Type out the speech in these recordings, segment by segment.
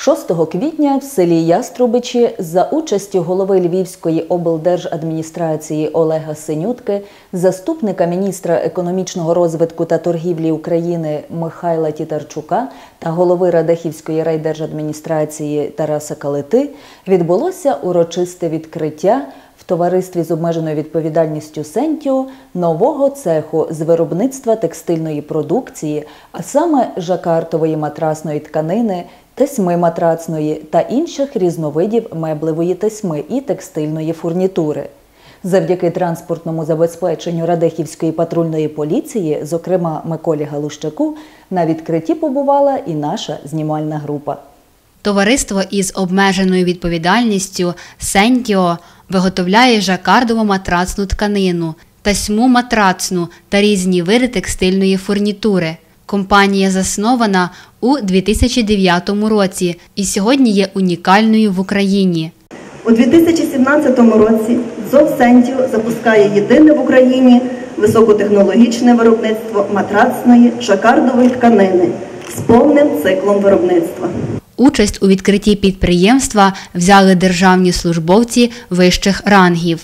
6 квітня в селі Яструбичі за участю голови Львівської облдержадміністрації Олега Синютки, заступника міністра економічного розвитку та торгівлі України Михайла Тітарчука та голови Радехівської райдержадміністрації Тараса Калити відбулося урочисте відкриття в товаристві з обмеженою відповідальністю Сентіо нового цеху з виробництва текстильної продукції, а саме жакартової матрасної тканини, тесьми матрацної та інших різновидів меблевої тесьми і текстильної фурнітури. Завдяки транспортному забезпеченню Радехівської патрульної поліції, зокрема Миколі Галущаку, на відкритті побувала і наша знімальна група. Товариство із обмеженою відповідальністю Сентіо виготовляє жакардову матрацну тканину, тасьму матрацну та різні види текстильної фурнітури. Компанія заснована у 2009 році і сьогодні є унікальною в Україні. У 2017 році ЗОВ Сентіо запускає єдине в Україні високотехнологічне виробництво матрацної жакардової тканини з повним циклом виробництва. Участь у відкритті підприємства взяли державні службовці вищих рангів.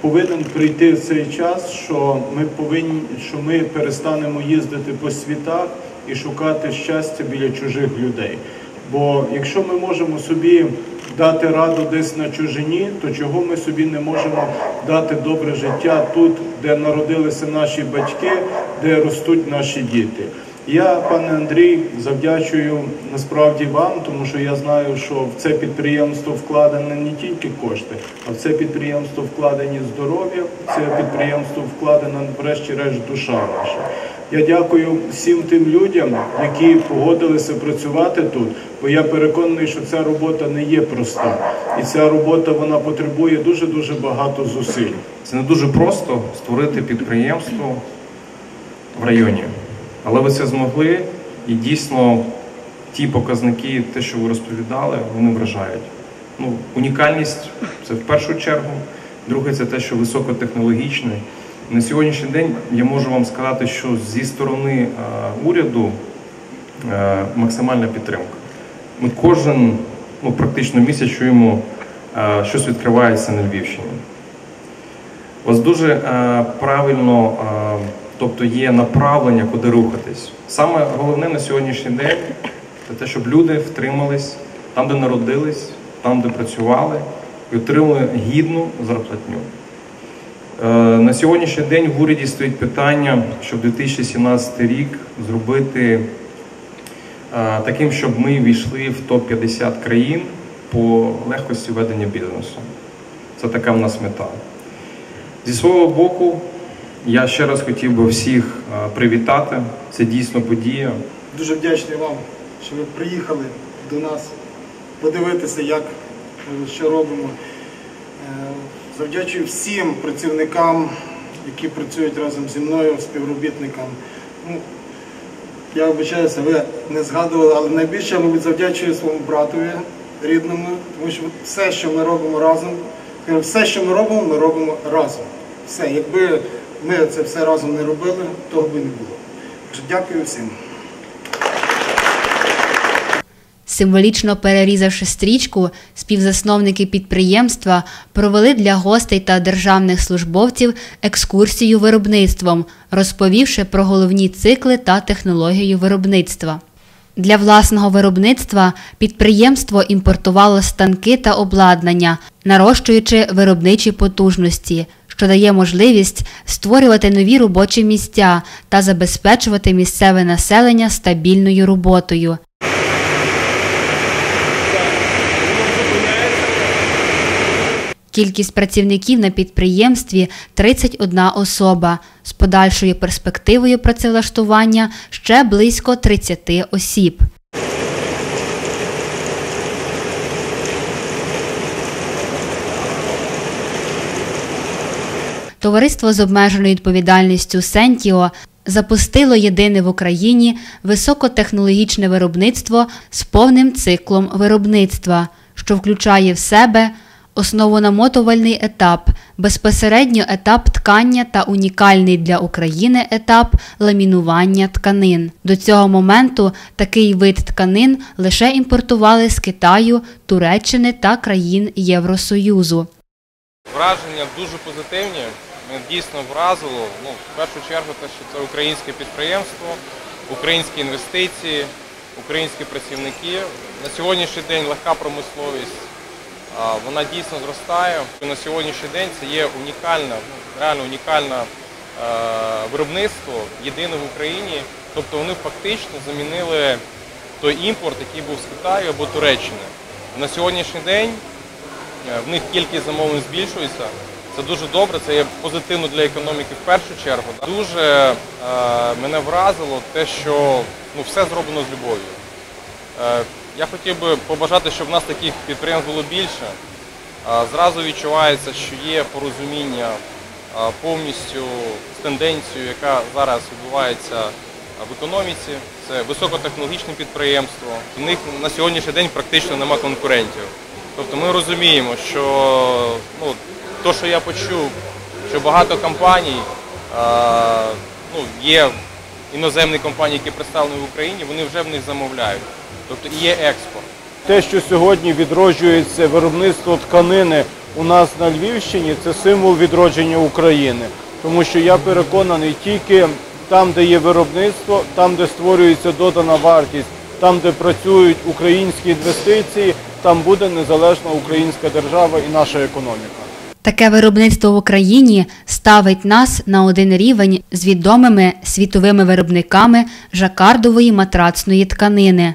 Повинен прийти цей час, що ми повинні, що ми перестанемо їздити по світах і шукати щастя біля чужих людей. Бо якщо ми можемо собі дати раду десь на чужині, то чого ми собі не можемо дати добре життя тут, де народилися наші батьки, де ростуть наші діти. Я, пане Андрій, завдячую насправді вам, тому що я знаю, що в це підприємство вкладені не тільки кошти, а в це підприємство вкладені здоров'я, в це підприємство вкладена, врешті-решт, душа наша. Я дякую всім тим людям, які погодилися працювати тут, бо я переконаний, що ця робота не є проста, і ця робота вона потребує дуже дуже багато зусиль. Це не дуже просто створити підприємство в районі. Але ви це змогли, і дійсно ті показники, те, що ви розповідали, вони вражають. Ну, Унікальність це в першу чергу. Друге, це те, що високотехнологічне. На сьогоднішній день я можу вам сказати, що зі сторони уряду максимальна підтримка. Ми кожен ну, практично місяць чуємо, щось відкривається на Львівщині. Вас дуже правильно. Тобто є направлення, куди рухатись. Саме головне на сьогоднішній день це те, щоб люди втримались там, де народились, там, де працювали, і отримали гідну зарплатню. Е, на сьогоднішній день в уряді стоїть питання, щоб 2017 рік зробити е, таким, щоб ми війшли в топ-50 країн по легкості ведення бізнесу. Це така в нас мета. Зі свого боку. Я ще раз хотів би всіх привітати. Це дійсно подія. Дуже вдячний вам, що ви приїхали до нас подивитися, як що робимо. Е, завдячую всім працівникам, які працюють разом зі мною, співробітникам. Ну, Я вибачаюся, ви не згадували, але найбільше мабуть, завдячую своєму братові рідному, тому що все, що ми робимо разом, все, що ми робимо, ми робимо разом. Все, якби ми це все разом не робили, того би не було. Тож дякую всім. Символічно перерізавши стрічку, співзасновники підприємства провели для гостей та державних службовців екскурсію виробництвом, розповівши про головні цикли та технологію виробництва. Для власного виробництва підприємство імпортувало станки та обладнання, нарощуючи виробничі потужності, що дає можливість створювати нові робочі місця та забезпечувати місцеве населення стабільною роботою. Кількість працівників на підприємстві 31 особа. З подальшою перспективою працевлаштування ще близько 30 осіб. Товариство з обмеженою відповідальністю Сентіо запустило єдине в Україні високотехнологічне виробництво з повним циклом виробництва, що включає в себе основонамотувальний етап, безпосередньо етап ткання та унікальний для України етап ламінування тканин. До цього моменту такий вид тканин лише імпортували з Китаю, Туреччини та країн Євросоюзу. Враження дуже позитивні. Мене дійсно вразило. Ну, в першу чергу, те, що це українське підприємство, українські інвестиції, українські працівники. На сьогоднішній день легка промисловість, вона дійсно зростає. На сьогоднішній день це є унікальне, ну, реально унікальне виробництво єдине в Україні. Тобто вони фактично замінили той імпорт, який був з Китаю або Туреччини. На сьогоднішній день Е, В них кількість замовлень збільшується. Це дуже добре, це є позитивно для економіки в першу чергу. Дуже е, мене вразило те, що ну, все зроблено з любов'ю. Е, я хотів би побажати, щоб в нас таких підприємств було більше. Е, зразу відчувається, що є порозуміння е, повністю з тенденцією, яка зараз відбувається в економіці. Це високотехнологічне підприємство. У них на сьогоднішній день практично нема конкурентів. Тобто ми розуміємо, що ну, то, що я почув, що багато компаній, ну, є іноземні компанії, які представлені в Україні, вони вже в них замовляють. Тобто є експорт. Те, що сьогодні відроджується виробництво тканини у нас на Львівщині, це символ відродження України. Тому що я переконаний, тільки там, де є виробництво, там, де створюється додана вартість, там, де працюють українські інвестиції, там буде незалежна українська держава і наша економіка. Таке виробництво в Україні ставить нас на один рівень з відомими світовими виробниками жакардової матрацної тканини.